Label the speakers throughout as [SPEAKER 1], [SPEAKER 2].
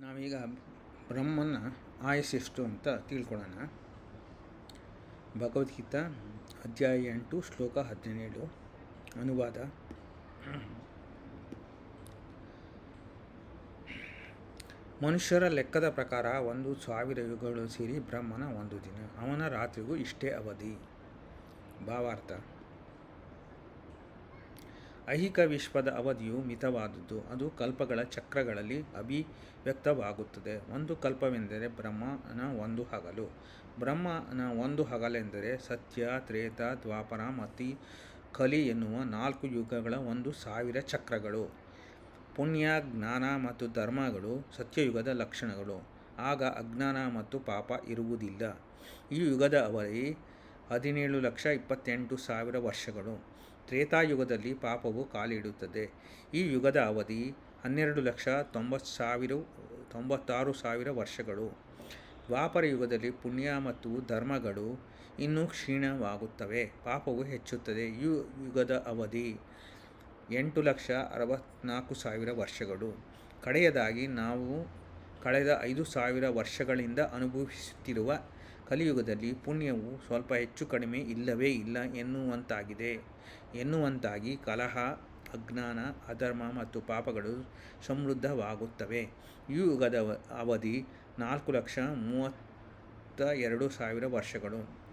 [SPEAKER 1] ನಾವೀಗ ಬ್ರಹ್ಮನ ಆಯಸ್ಸೆಷ್ಟು ಅಂತ ತಿಳ್ಕೊಳ್ಳೋಣ. ಭಗವದ್ಗೀತಾ ಅಧ್ಯಾಯ ಎಂಟು, ಶ್ಲೋಕ ಹದಿನೇಳು. ಅನುವಾದ. ಮನುಷ್ಯರ ಲೆಕ್ಕದ ಪ್ರಕಾರ ಒಂದು ಸಾವಿರ ಯುಗಗಳು ಸೇರಿ ಬ್ರಹ್ಮನ ಒಂದು ದಿನ, ಅವನ ರಾತ್ರಿಗೂ ಇಷ್ಟೇ ಅವಧಿ. ಭಾವಾರ್ಥ. ಐಹಿಕ ವಿಶ್ವದ ಅವಧಿಯು ಮಿತವಾದುದು ಅದು ಕಲ್ಪಗಳ ಚಕ್ರಗಳಲ್ಲಿ ಅಭಿವ್ಯಕ್ತವಾಗುತ್ತದೆ. ಒಂದು ಕಲ್ಪವೆಂದರೆ ಬ್ರಹ್ಮನ ಒಂದು ಹಗಲು. ಬ್ರಹ್ಮನ ಒಂದು ಹಗಲೆಂದರೆ ಸತ್ಯ, ತ್ರೇತ, ದ್ವಾಪರ ಮತ್ತು ಕಲಿ ಎನ್ನುವ ನಾಲ್ಕು ಯುಗಗಳ ಒಂದು ಸಾವಿರ ಚಕ್ರಗಳು. ಪುಣ್ಯ, ಜ್ಞಾನ ಮತ್ತು ಧರ್ಮಗಳು ಸತ್ಯಯುಗದ ಲಕ್ಷಣಗಳು. ಆಗ ಅಜ್ಞಾನ ಮತ್ತು ಪಾಪ ಇರುವುದಿಲ್ಲ. ಈ ಯುಗದ ಅವಧಿ ಹದಿನೇಳು ಲಕ್ಷ ಇಪ್ಪತ್ತೆಂಟು ಸಾವಿರ ವರ್ಷಗಳು. ತ್ರೇತಾಯುಗದಲ್ಲಿ ಪಾಪವು ಕಾಲಿಡುತ್ತದೆ. ಈ ಯುಗದ ಅವಧಿ ಹನ್ನೆರಡು ಲಕ್ಷ ತೊಂಬತ್ತು ಸಾವಿರ, ತೊಂಬತ್ತಾರು ಸಾವಿರ ವರ್ಷಗಳು. ದ್ವಾಪರ ಯುಗದಲ್ಲಿ ಪುಣ್ಯ ಮತ್ತು ಧರ್ಮಗಳು ಇನ್ನೂ ಕ್ಷೀಣವಾಗುತ್ತವೆ. ಪಾಪವು ಹೆಚ್ಚುತ್ತದೆ. ಈ ಯುಗದ ಅವಧಿ ಎಂಟು ಲಕ್ಷ ಅರವತ್ತ್ನಾಲ್ಕು ಸಾವಿರ ವರ್ಷಗಳು. ಕಡೆಯದಾಗಿ ನಾವು ಕಳೆದ ಐದು ಸಾವಿರ ವರ್ಷಗಳಿಂದ ಅನುಭವಿಸುತ್ತಿರುವ ಕಲಿಯುಗದಲ್ಲಿ ಪುಣ್ಯವು ಸ್ವಲ್ಪ ಹೆಚ್ಚು ಕಡಿಮೆ ಇಲ್ಲವೇ ಇಲ್ಲ ಎನ್ನುವಂತಾಗಿದೆ. ಎನ್ನುವಂತಾಗಿ ಕಲಹ, ಅಜ್ಞಾನ, ಅಧರ್ಮ ಮತ್ತು ಪಾಪಗಳು ಸಮೃದ್ಧವಾಗುತ್ತವೆ. ಈ ಯುಗದ ಅವಧಿ ನಾಲ್ಕು ಲಕ್ಷ ಮೂವತ್ತ ಎರಡು ಸಾವಿರ ವರ್ಷಗಳು.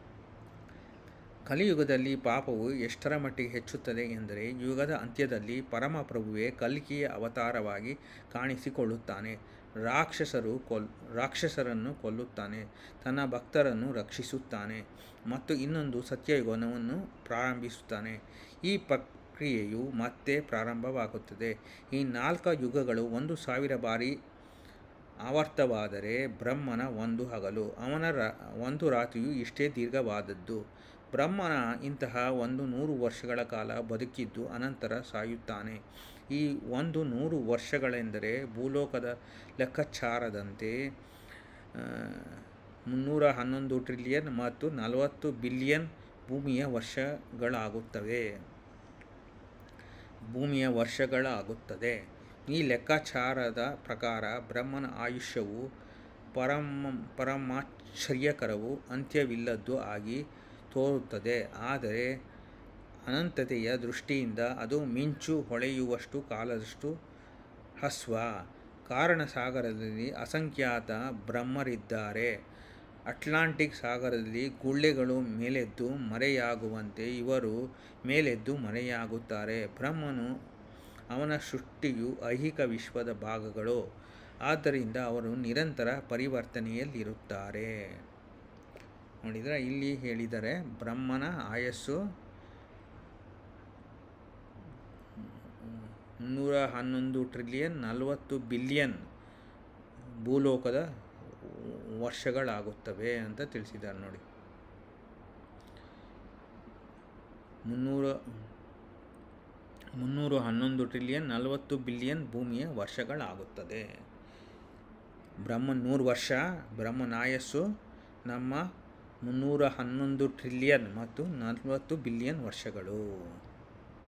[SPEAKER 1] ಕಲಿಯುಗದಲ್ಲಿ ಪಾಪವು ಎಷ್ಟರ ಮಟ್ಟಿಗೆ ಹೆಚ್ಚುತ್ತದೆ ಎಂದರೆ ಯುಗದ ಅಂತ್ಯದಲ್ಲಿ ಪರಮಪ್ರಭುವೇ ಕಲ್ಕಿಯ ಅವತಾರವಾಗಿ ಕಾಣಿಸಿಕೊಳ್ಳುತ್ತಾನೆ. ರಾಕ್ಷಸರು ಕೊಲ್, ರಾಕ್ಷಸರನ್ನು ಕೊಲ್ಲುತ್ತಾನೆ, ತನ್ನ ಭಕ್ತರನ್ನು ರಕ್ಷಿಸುತ್ತಾನೆ ಮತ್ತು ಇನ್ನೊಂದು ಸತ್ಯಯುಗನವನ್ನು ಪ್ರಾರಂಭಿಸುತ್ತಾನೆ. ಈ ಪ್ರಕ್ರಿಯೆಯು ಮತ್ತೆ ಪ್ರಾರಂಭವಾಗುತ್ತದೆ. ಈ ನಾಲ್ಕು ಯುಗಗಳು ಒಂದು ಸಾವಿರ ಬಾರಿ ಆವರ್ತವಾದರೆ ಬ್ರಹ್ಮನ ಒಂದು ಹಗಲು, ಅವನ ರ, ಒಂದು ರಾತ್ರಿಯು ಇಷ್ಟೇ ದೀರ್ಘವಾದದ್ದು. ಬ್ರಹ್ಮನ ಇಂತಹ ಒಂದು ನೂರು ವರ್ಷಗಳ ಕಾಲ ಬದುಕಿದ್ದು ಅನಂತರ ಸಾಯುತ್ತಾನೆ. ಈ ಒಂದು ನೂರು ವರ್ಷಗಳೆಂದರೆ ಭೂಲೋಕದ ಲೆಕ್ಕಾಚಾರದಂತೆ ಮುನ್ನೂರ ಹನ್ನೊಂದು ಟ್ರಿಲಿಯನ್ ಮತ್ತು ನಲವತ್ತು ಬಿಲಿಯನ್ ಭೂಮಿಯ ವರ್ಷಗಳಾಗುತ್ತವೆ. ಭೂಮಿಯ ವರ್ಷಗಳಾಗುತ್ತದೆ. ಈ ಲೆಕ್ಕಾಚಾರದ ಪ್ರಕಾರ ಬ್ರಹ್ಮನ ಆಯುಷ್ಯವು ಪರಮ, ಪರಮಾಶ್ಚರ್ಯಕರವು ಅಂತ್ಯವಿಲ್ಲದ್ದು ಆಗಿ ತೋರುತ್ತದೆ. ಆದರೆ ಅನಂತತೆಯ ದೃಷ್ಟಿಯಿಂದ ಅದು ಮಿಂಚು ಹೊಳೆಯುವಷ್ಟು ಕಾಲದಷ್ಟು ಹಸ್ವ. ಕಾರಣ ಸಾಗರದಲ್ಲಿ ಅಸಂಖ್ಯಾತ ಬ್ರಹ್ಮರಿದ್ದಾರೆ. ಅಟ್ಲಾಂಟಿಕ್ ಸಾಗರದಲ್ಲಿ ಗುಳ್ಳೆಗಳು ಮೇಲೆದ್ದು ಮರೆಯಾಗುವಂತೆ ಇವರು ಮೇಲೆದ್ದು ಮರೆಯಾಗುತ್ತಾರೆ. ಬ್ರಹ್ಮನು ಅವನ ಸೃಷ್ಟಿಯು ಐಹಿಕ ವಿಶ್ವದ ಭಾಗಗಳು. ಆದ್ದರಿಂದ ಅವರು ನಿರಂತರ ಪರಿವರ್ತನೆಯಲ್ಲಿರುತ್ತಾರೆ. ನೋಡಿದರೆ ಇಲ್ಲಿ ಹೇಳಿದರೆ ಬ್ರಹ್ಮನ ಆಯಸ್ಸು ಮುನ್ನೂರ ಹನ್ನೊಂದು ಟ್ರಿಲಿಯನ್ ನಲವತ್ತು ಬಿಲಿಯನ್ ಭೂಲೋಕದ ವರ್ಷಗಳಾಗುತ್ತವೆ ಅಂತ ತಿಳಿಸಿದ್ದಾರೆ ನೋಡಿ. ಮುನ್ನೂರ ಮುನ್ನೂರ ಹನ್ನೊಂದು ಟ್ರಿಲಿಯನ್ ನಲವತ್ತು ಬಿಲಿಯನ್ ಭೂಮಿಯ ವರ್ಷಗಳಾಗುತ್ತದೆ. ಬ್ರಹ್ಮ ನೂರು ವರ್ಷ, ಬ್ರಹ್ಮನ ಆಯಸ್ಸು ನಮ್ಮ ಮುನ್ನೂರ ಹನ್ನೊಂದು ಟ್ರಿಲಿಯನ್ ಮತ್ತು ನಲವತ್ತು ಬಿಲಿಯನ್ ವರ್ಷಗಳು.